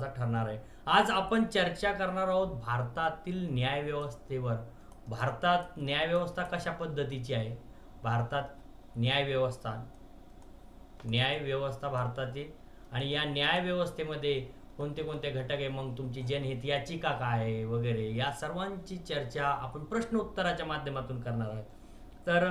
ठरणार आहे. आज आपण चर्चा करणार आहोत भारतातील न्यायव्यवस्थेवर. भारतात न्यायव्यवस्था कशा पद्धतीची आहे? भारतात न्यायव्यवस्था न्यायव्यवस्था भारताची आणि या न्यायव्यवस्थेमध्ये कोणते कोणते घटक आहे? मग तुमची जनहित याचिका काय आहे? वगैरे या सर्वांची चर्चा आपण प्रश्न उत्तराच्या माध्यमातून करणार आहोत. तर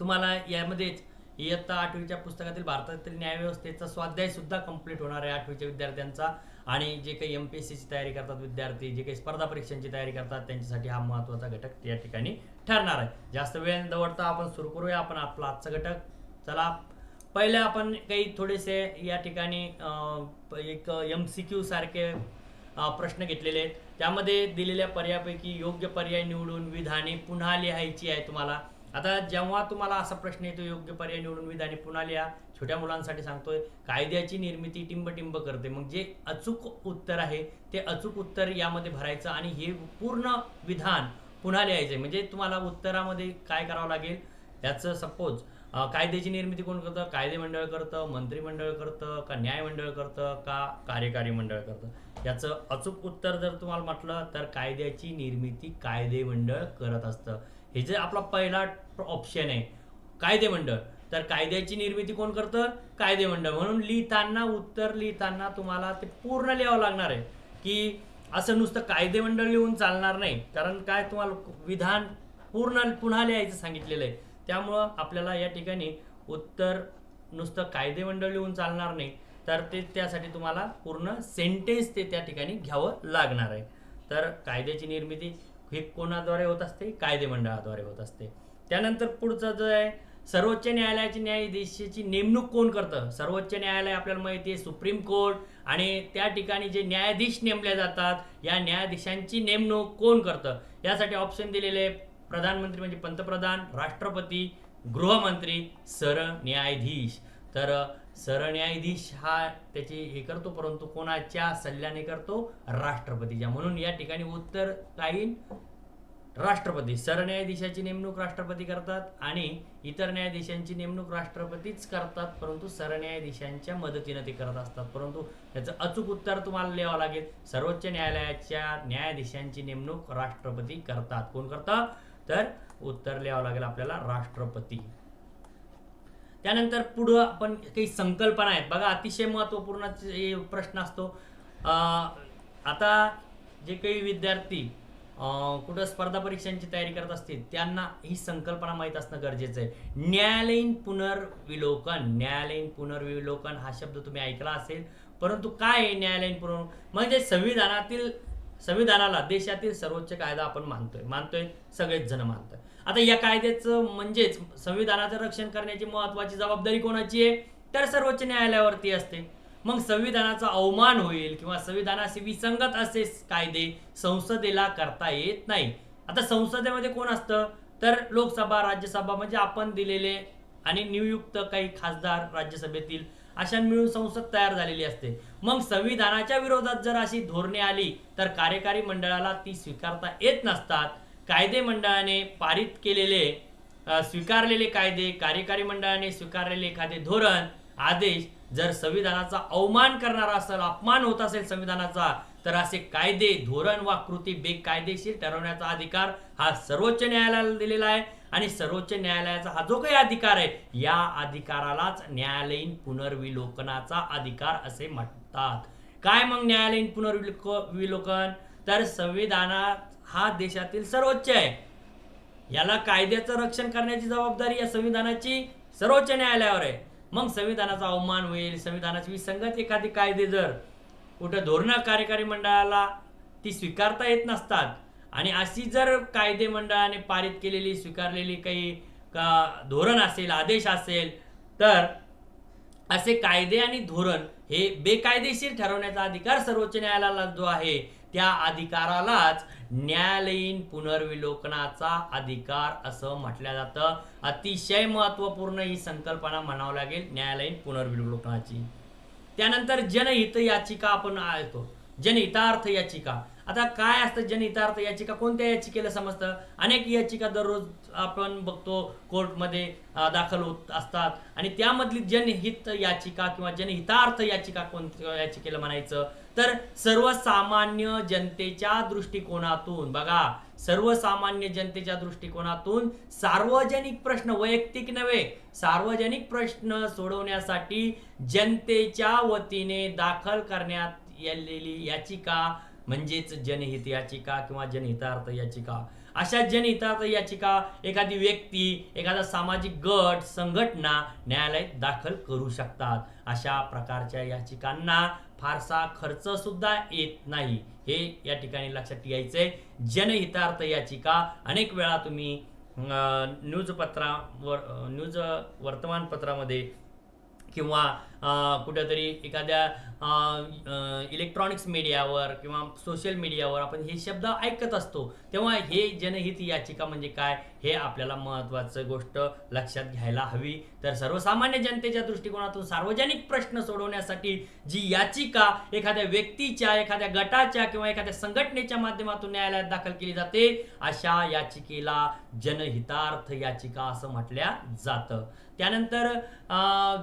तुम्हाला यामध्येच इयत्ता आठवीच्या पुस्तकातील भारतातील न्यायव्यवस्थेचा स्वाध्याय सुद्धा कंप्लीट होणार आहे आठवीच्या विद्यार्थ्यांचा. आणि जे काही एम पी एस सीची तयारी करतात विद्यार्थी जे काही स्पर्धा परीक्षांची तयारी करतात त्यांच्यासाठी हा महत्त्वाचा घटक या ठिकाणी ठरणार आहे. जास्त वेळ दवडता आपण सुरू करूया आपण आपला आजचा घटक. चला पहिले आपण काही थोडेसे या ठिकाणी एक एम सी क्यू सारखे प्रश्न घेतलेले आहेत. त्यामध्ये दिलेल्या पर्यायापैकी योग्य पर्याय निवडून विधाने पुन्हा लिहायची आहे तुम्हाला. आता जेव्हा तुम्हाला असा प्रश्न येतो योग्य पर्याय निवडून विधाने पुन्हा लिहा. छोट्या मुलांसाठी सांगतोय कायद्याची निर्मिती टिंबटिंब करते. मग जे अचूक उत्तर आहे ते अचूक उत्तर यामध्ये भरायचं आणि हे पूर्ण विधान पुन्हा लिहायचं म्हणजे तुम्हाला उत्तरामध्ये काय करावं लागेल? याचं सपोज कायद्याची निर्मिती कोण करतं? कायदे मंडळ करतं मंत्रिमंडळ करतं का न्यायमंडळ करतं का कार्यकारी मंडळ करतं? याचं अचूक उत्तर जर तुम्हाला म्हटलं तर कायद्याची निर्मिती कायदे मंडळ करत असतं. हे जे आपला पहिला ऑप्शन आहे कायदे मंडळ. तर कायद्याची निर्मिती कोण करतं? कायदे मंडळ. म्हणून लिहिताना उत्तर लिहिताना तुम्हाला ते पूर्ण लिहावं लागणार आहे. की असं नुसतं कायदे मंडळ लिहून चालणार नाही. कारण काय तुम्हाला विधान पूर्ण पुन्हा लिहायचं सांगितलेलं आहे. त्यामुळं आपल्याला या ठिकाणी उत्तर नुसतं कायदे मंडळ लिहून चालणार नाही. तर ते त्यासाठी तुम्हाला पूर्ण सेंटेन्स ते त्या ठिकाणी घ्यावं लागणार आहे. तर कायद्याची निर्मिती हे कोणाद्वारे होत असते? कायदे मंडळाद्वारे होत असते. त्यानंतर पुढचं जो आहे सर्वोच्च न्यायालयाची न्यायाधीशाची नेमणूक कोण करतं? सर्वोच्च न्यायालय आपल्याला माहिती आहे सुप्रीम कोर्ट आणि त्या ठिकाणी जे न्यायाधीश नेमले जातात या न्यायाधीशांची नेमणूक कोण करतं? यासाठी ऑप्शन दिलेले प्रधानमंत्री म्हणजे पंतप्रधान राष्ट्रपती गृहमंत्री सरन्यायाधीश. तर सरन्यायाधीश हा त्याची हे करतो परंतु कोणाच्या सल्ल्याने करतो? राष्ट्रपतीच्या. म्हणून या ठिकाणी उत्तर काय राष्ट्रपती. सरन्यायाधीशाची नेमणूक राष्ट्रपती करतात आणि इतर न्यायाधीशांची नेमणूक राष्ट्रपतीच करतात परंतु सरन्यायाधीशांच्या मदतीनं ते करत असतात. परंतु त्याचं अचूक उत्तर तुम्हाला लिहावं लागेल. सर्वोच्च न्यायालयाच्या न्यायाधीशांची नेमणूक राष्ट्रपती करतात. कोण करतं? तर उत्तर लिहावं लागेल आपल्याला राष्ट्रपती. त्यानंतर पुढं आपण काही संकल्पना आहेत. बघा अतिशय महत्त्वपूर्ण प्रश्न असतो. आता जे काही विद्यार्थी कुठं स्पर्धा परीक्षांची तयारी करत असतील त्यांना ही संकल्पना माहीत असणं गरजेचं आहे. न्यायालयीन पुनर्विलोकन न्यायालयीन पुनर्विलोकन हा शब्द तुम्ही ऐकला असेल. परंतु काय आहे न्यायालयीन पुनर् म्हणजे संविधानातील संविधानाला देशातील सर्वोच्च कायदा आपण मानतोय. मानतोय सगळेच जण मानतोय. आता या कायद्याचं म्हणजेच संविधानाचं रक्षण करण्याची महत्वाची जबाबदारी कोणाची आहे? तर सर्वोच्च न्यायालयावरती असते. मग संविधानाचा अवमान होईल किंवा संविधानाशी विसंगत असे कायदे संसदेला करता येत नाही. आता संसदेमध्ये कोण असतं? तर लोकसभा राज्यसभा म्हणजे आपण दिलेले आणि नियुक्त काही खासदार राज्यसभेतील अशा मिळून संसद तयार झालेली असते. मग संविधानाच्या विरोधात जर अशी धोरणे आली तर कार्यकारी मंडळाला ती स्वीकारता येत नसतात. कायदे मंडळाने पारित केलेले स्वीकारलेले कायदे कार्यकारी मंडळाने स्वीकारलेले एखादे धोरण आदेश जर संविधानाचा अवमान करणारा असेल अपमान होत असेल संविधानाचा तर असे कायदे धोरण वा कृती बेकायदेशीर ठरवण्याचा अधिकार हा सर्वोच्च न्यायालयाला दिलेला आहे. आणि सर्वोच्च न्यायालयाचा हा जो काही अधिकार आहे या अधिकारालाच न्यायालयीन पुनर्विलोकनाचा अधिकार असे म्हणतात. काय मग न्यायालयीन पुनर्विलोक विलोकन? तर संविधानात हा देशातील सर्वोच्च आहे. याला कायद्याचं रक्षण करण्याची जबाबदारी या संविधानाची सर्वोच्च न्यायालयावर आहे. मग संविधानाचा अवमान होईल संविधानाची विसंगत एखादी कायदे जर कुठं धोरणं कार्यकारी मंडळाला ती स्वीकारता येत नसतात आणि अशी जर कायदे मंडळाने पारित केलेली स्वीकारलेली काही का धोरण असेल आदेश असेल तर असे कायदे आणि धोरण हे बेकायदेशीर ठरवण्याचा अधिकार सर्वोच्च न्यायालयाला जो आहे त्या अधिकारालाच न्यायालयीन पुनर्विलोकनाचा अधिकार असं म्हटलं जातं. अतिशय महत्त्वपूर्ण ही संकल्पना म्हणावं लागेल न्यायालयीन पुनर्विलोकनाची. त्यानंतर जनहित याचिका आपण ऐकतो. जनहितार्थ याचिका. आता काय असतं जनहितार्थ याचिका कोणत्या याचिकेला समजतं? अनेक याचिका दररोज आपण बघतो कोर्टमध्ये दाखल होत असतात. आणि त्यामधली जनहित याचिका किंवा जनहितार्थ याचिका कोणत्या याचिकेला म्हणायचं? तर सर्वसामान्य जनतेच्या दृष्टिकोनातून बघा सर्वसामान्य जनतेच्या दृष्टिकोनातून सार्वजनिक प्रश्न वैयक्तिक नव्हे सार्वजनिक प्रश्न सोडवण्यासाठी जनतेच्या वतीने दाखल करण्यात आलेली याचिका म्हणजेच जनहित याचिका किंवा जनहितार्थ याचिका. अशा जनहितार्थ याचिका एखादी व्यक्ती एखादा सामाजिक गट संघटना न्यायालयात दाखल करू शकतात. अशा प्रकारच्या याचिकांना फारसा खर्च सुद्धा येत नाही. हे या ठिकाणी लक्षात यायचंय जनहितार्थ याचिका अनेक वेळा तुम्ही न्यूजपत्रावर न्यूज वर्तमानपत्रामध्ये किंवा कुठंतरी एखाद्या इलेक्ट्रॉनिक्स मीडियावर किंवा सोशल मीडियावर आपण हे शब्द ऐकत असतो तेव्हा हे जनहित याचिका म्हणजे काय? हे आपल्याला महत्त्वाचं गोष्ट लक्षात घ्यायला हवी. तर सर्वसामान्य जनतेच्या दृष्टिकोनातून सार्वजनिक प्रश्न सोडवण्यासाठी जी याचिका एखाद्या व्यक्तीच्या एखाद्या गटाच्या किंवा एखाद्या संघटनेच्या माध्यमातून न्यायालयात दाखल केली जाते अशा याचिकेला जनहितार्थ याचिका असं म्हटल्या जातं. त्यानंतर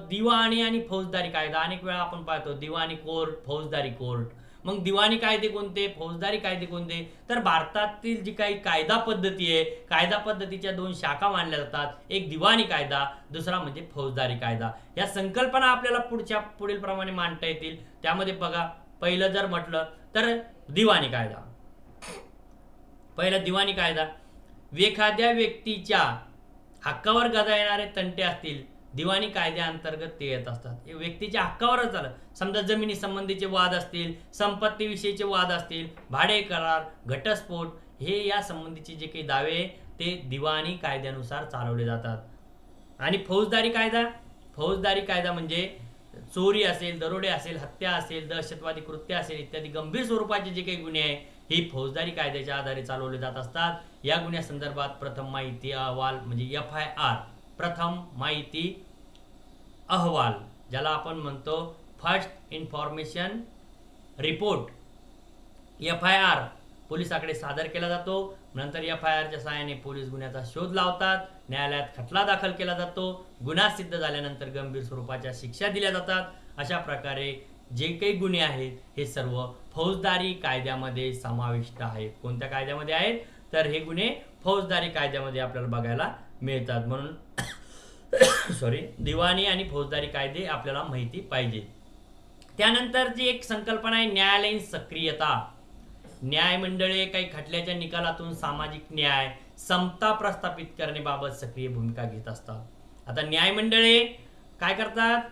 दिवाणी आणि फौजदारी कायदा. अनेक वेळा आपण पाहतो दिवाणी कोर्ट फौजदारी कोर्ट. मग दिवाणी कायदे कोणते? फौजदारी कायदे कोणते? तर भारतातील जी काही कायदा पद्धती आहे कायदा पद्धतीच्या दोन शाखा मानल्या जातात. एक दिवाणी कायदा दुसरा म्हणजे फौजदारी कायदा. या संकल्पना आपल्याला पुढच्या पुढील प्रमाणे मांडता येतील. त्यामध्ये बघा पहिलं जर म्हटलं तर दिवाणी कायदा. पहिला दिवाणी कायदा. एखाद्या व्यक्तीच्या हक्कावर गदा येणारे तंटे असतील. दिवाणी कायद्याअंतर्गत ते येत असतात. हे व्यक्तीच्या हक्कावरच आलं समजा जमिनी संबंधीचे वाद असतील संपत्तीविषयीचे वाद असतील भाडे करार घटस्फोट हे या संबंधीचे जे काही दावे ते दिवाणी कायद्यानुसार चालवले जातात. आणि फौजदारी कायदा? फौजदारी कायदा म्हणजे चोरी असेल दरोडे असेल हत्या असेल दहशतवादी कृत्य असेल इत्यादी गंभीर स्वरूपाचे जे काही गुन्हे आहे ही फौजदारी कायद्याच्या आधारे चालवले जात असतात. या गुन्ह्यासंदर्भात प्रथम माहिती अहवाल म्हणजे एफ आय आर प्रथम माहिती अहवाल ज्याला आपण म्हणतो first information report F I R पोलिसाकडे सादर केला जातो. नंतर एफ आय आरच्या सहाय्याने पोलीस गुन्ह्याचा शोध लावतात. न्यायालयात खटला दाखल केला जातो. गुन्हा सिद्ध झाल्यानंतर गंभीर स्वरूपाच्या शिक्षा दिल्या जातात. अशा प्रकारे जे काही गुन्हे आहेत हे सर्व फौजदारी कायद्यामध्ये समाविष्ट आहेत. कोणत्या कायद्यामध्ये आहेत? तर हे गुन्हे फौजदारी कायद्यामध्ये आपल्याला बघायला मिळतात. म्हणून सॉरी दिवाणी आणि फौजदारी कायदे आपल्याला माहिती पाहिजे. त्यानंतरची एक संकल्पना आहे न्यायालयीन सक्रियता. न्यायमंडळे काही खटल्याच्या निकालातून सामाजिक न्याय समता प्रस्थापित करण्याबाबत सक्रिय भूमिका घेत असतात. आता न्यायमंडळे काय करतात?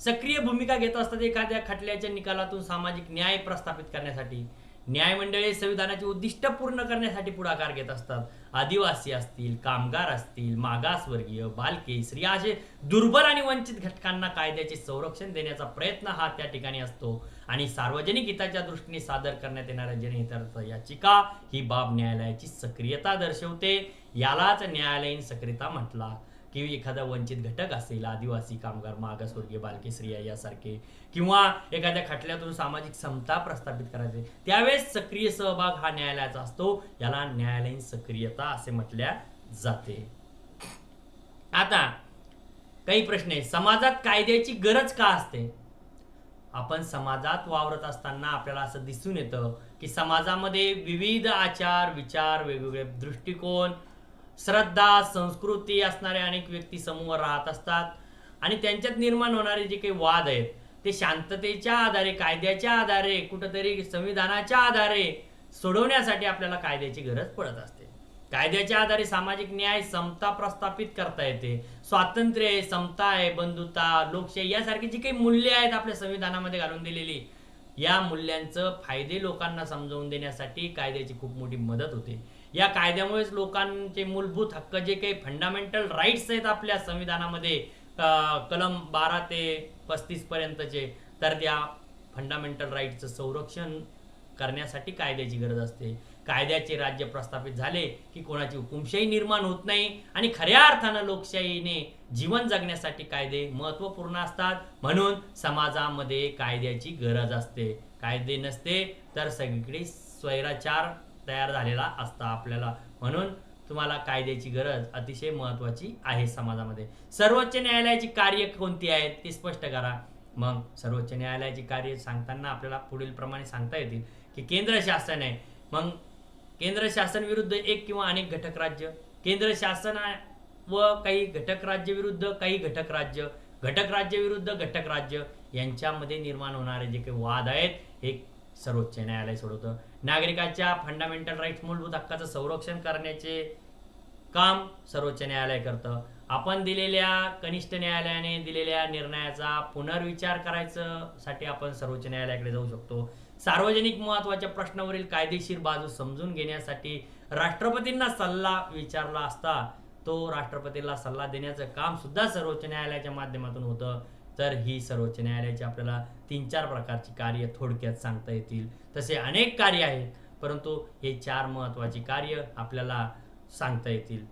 सक्रिय भूमिका घेत असतात एखाद्या खटल्याच्या निकालातून सामाजिक न्याय प्रस्थापित करण्यासाठी. न्यायमंडळे संविधानाचे उद्दिष्ट पूर्ण करण्यासाठी पुढाकार घेत असतात. आदिवासी असतील कामगार असतील मागासवर्गीय बालके स्त्रिया असे दुर्बल आणि वंचित घटकांना कायद्याचे संरक्षण देण्याचा प्रयत्न हा त्या ठिकाणी असतो. आणि सार्वजनिक हिताच्या दृष्टीने सादर करण्यात येणाऱ्या जनहितार्थ याचिका ही बाब न्यायालयाची सक्रियता दर्शवते. यालाच न्यायालयीन सक्रियता म्हटला की एखादा वंचित घटक असेल आदिवासी कामगार मागासवर्गीय बालके स्त्रिया यासारखे किंवा एखाद्या खटल्यातून सामाजिक समता प्रस्थापित करायचे त्यावेळेस सक्रिय सहभाग हा न्यायालयाचा असतो. याला न्यायालयीन सक्रियता असे म्हटल्या जाते. आता काही प्रश्न आहे समाजात कायद्याची गरज का असते? आपण समाजात वावरत असताना आपल्याला असं दिसून येतं की समाजामध्ये विविध आचार विचार वेगवेगळे दृष्टिकोन श्रद्धा संस्कृती असणारे अनेक व्यक्ती समूह राहत असतात. आणि त्यांच्यात निर्माण होणारे जे काही वाद आहेत ते शांततेच्या आधारे कायद्याच्या आधारे कुठंतरी संविधानाच्या आधारे सोडवण्यासाठी आपल्याला कायद्याची गरज पडत असते. कायद्याच्या आधारे सामाजिक न्याय समता प्रस्थापित करता येते. स्वातंत्र्य आहे समता आहे बंधुता लोकशाही यासारखी जी काही मूल्ये आहेत आपल्या संविधानामध्ये घालून दिलेली या मूल्यांचं फायदे लोकांना समजावून देण्यासाठी कायद्याची खूप मोठी मदत होते. या कायद्यामुळेच लोकांचे मूलभूत हक्क जे काही फंडामेंटल राईट्स आहेत आपल्या संविधानामध्ये कलम बारा ते पस्तीस पर्यंतचे तर त्या फंडामेंटल राईटचं संरक्षण करण्यासाठी कायद्याची गरज असते. कायद्याचे राज्य प्रस्थापित झाले की कोणाची हुकुमशाही निर्माण होत नाही आणि खऱ्या अर्थानं लोकशाहीने जीवन जगण्यासाठी कायदे महत्त्वपूर्ण असतात. म्हणून समाजामध्ये कायद्याची गरज असते. कायदे नसते तर सगळीकडे स्वैराचार तयार झालेला असता आपल्याला. म्हणून तुम्हाला कायद्याची गरज अतिशय महत्त्वाची आहे समाजामध्ये. सर्वोच्च न्यायालयाची कार्य कोणती आहेत ते स्पष्ट करा. मग सर्वोच्च न्यायालयाची कार्य सांगताना आपल्याला पुढील प्रमाणे सांगता येतील की केंद्र शासन आहे मग केंद्र शासन विरुद्ध एक किंवा अनेक घटक राज्य केंद्र शासन व काही घटक राज्य विरुद्ध काही घटक राज्य घटक राज्य विरुद्ध घटक राज्य यांच्यामध्ये निर्माण होणारे जे काही वाद आहेत हे सर्वोच्च न्यायालय सोडवतं. नागरिकाच्या फंडामेंटल राईट्स मूलभूत हक्काचं संरक्षण करण्याचे काम सर्वोच्च न्यायालय करतं. आपण दिलेल्या कनिष्ठ न्यायालयाने दिलेल्या निर्णयाचा पुनर्विचार करायचं साठी आपण सर्वोच्च न्यायालयाकडे जाऊ शकतो. सार्वजनिक महत्त्वाच्या प्रश्नावरील कायदेशीर बाजू समजून घेण्यासाठी राष्ट्रपतींना सल्ला विचारला असता तो राष्ट्रपतीला सल्ला देण्याचं काम सुद्धा सर्वोच्च न्यायालयाच्या माध्यमातून होतं. तर ही सर्वोच्च न्यायालयाची आपल्याला तीन चार प्रकारची कार्य थोडक्यात सांगता येतील. तसे अनेक कार्य आहेत परंतु हे चार महत्वाची कार्य आपल्याला सांगता येतील.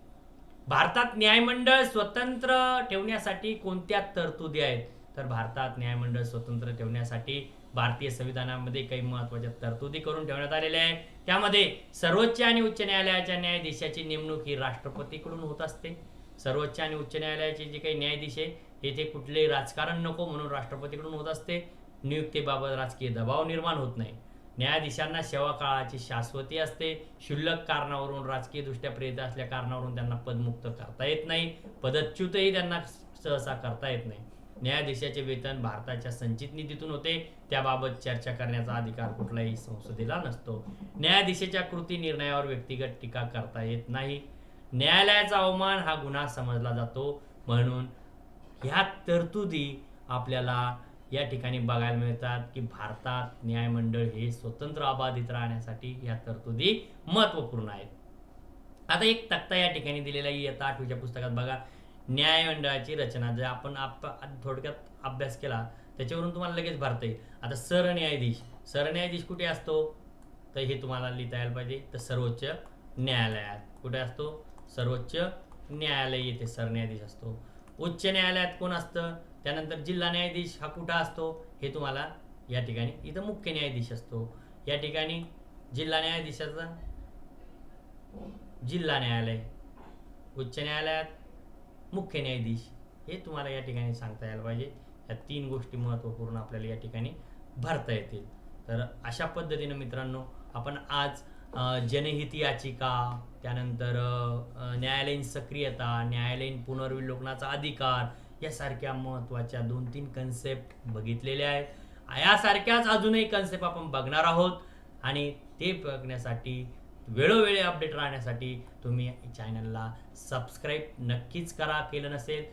भारतात न्यायमंडळ स्वतंत्र ठेवण्यासाठी कोणत्या तरतुदी आहेत? तर भारतात न्यायमंडळ स्वतंत्र ठेवण्यासाठी भारतीय संविधानामध्ये काही महत्त्वाच्या तरतुदी करून ठेवण्यात आलेल्या आहे त्यामध्ये सर्वोच्च आणि उच्च न्यायालयाच्या न्यायाधीशाची नेमणूक ही राष्ट्रपतीकडून होत असते. सर्वोच्च आणि उच्च न्यायालयाचे जे काही न्यायाधीश आहे येथे कुठलेही राजकारण नको म्हणून राष्ट्रपतीकडून होत असते. नियुक्तीबाबत राजकीय दबाव निर्माण होत नाही. न्यायाधीशांना सेवा काळाची शाश्वती असते. क्षुल्लक कारणावरून राजकीय दृष्ट्या प्रेरित असल्या कारणावरून त्यांना पदमुक्त करता येत नाही. पदच्युतही त्यांना सहसा करता येत नाही. न्यायाधीशाचे वेतन भारताच्या संचित निधीतून होते. त्याबाबत चर्चा करण्याचा अधिकार कुठल्याही संसदेला नसतो. न्यायाधीशाच्या कृती निर्णयावर व्यक्तिगत टीका करता येत नाही. न्यायालयाचा अवमान हा गुन्हा समजला जातो. म्हणून ह्या तरतुदी आपल्याला या ठिकाणी बघायला मिळतात की भारतात न्यायमंडळ हे स्वतंत्र अबाधित राहण्यासाठी या तरतुदी महत्त्वपूर्ण आहेत. आता एक तक्ता या ठिकाणी दिलेला आहे इयत्ता आठवीच्या पुस्तकात बघा. न्यायमंडळाची रचना जर आपण आप थोडक्यात अभ्यास केला त्याच्यावरून तुम्हाला लगेच भरता येईल. आता सरन्यायाधीश सरन्यायाधीश कुठे असतो? तर हे तुम्हाला लिहिता यायला पाहिजे. तर सर्वोच्च न्यायालयात कुठे असतो? सर्वोच्च न्यायालय येथे सरन्यायाधीश असतो. उच्च न्यायालयात कोण असतं? त्यानंतर जिल्हा न्यायाधीश हा कुठं असतो हे तुम्हाला या ठिकाणी इथं मुख्य न्यायाधीश असतो. या ठिकाणी जिल्हा न्यायाधीशाचा जिल्हा न्यायालय उच्च न्यायालयात मुख्य न्यायाधीश हे तुम्हाला या ठिकाणी सांगता यायला पाहिजे. या तीन गोष्टी महत्त्वपूर्ण आपल्याला या ठिकाणी भरता येतील. तर अशा पद्धतीनं मित्रांनो आपण आज जनहित याचिका त्यानंतर न्यायालयीन सक्रियता न्यायालयीन पुनर्विलोकनाचा अधिकार यासारख्या महत्त्वाच्या दोन तीन कन्सेप्ट बघितलेल्या आहेत. यासारख्याच अजूनही कन्सेप्ट आपण बघणार आहोत. आणि ते बघण्यासाठी वेळोवेळी अपडेट राहण्यासाठी तुम्ही चॅनलला सबस्क्राईब नक्कीच करा. केलं नसेल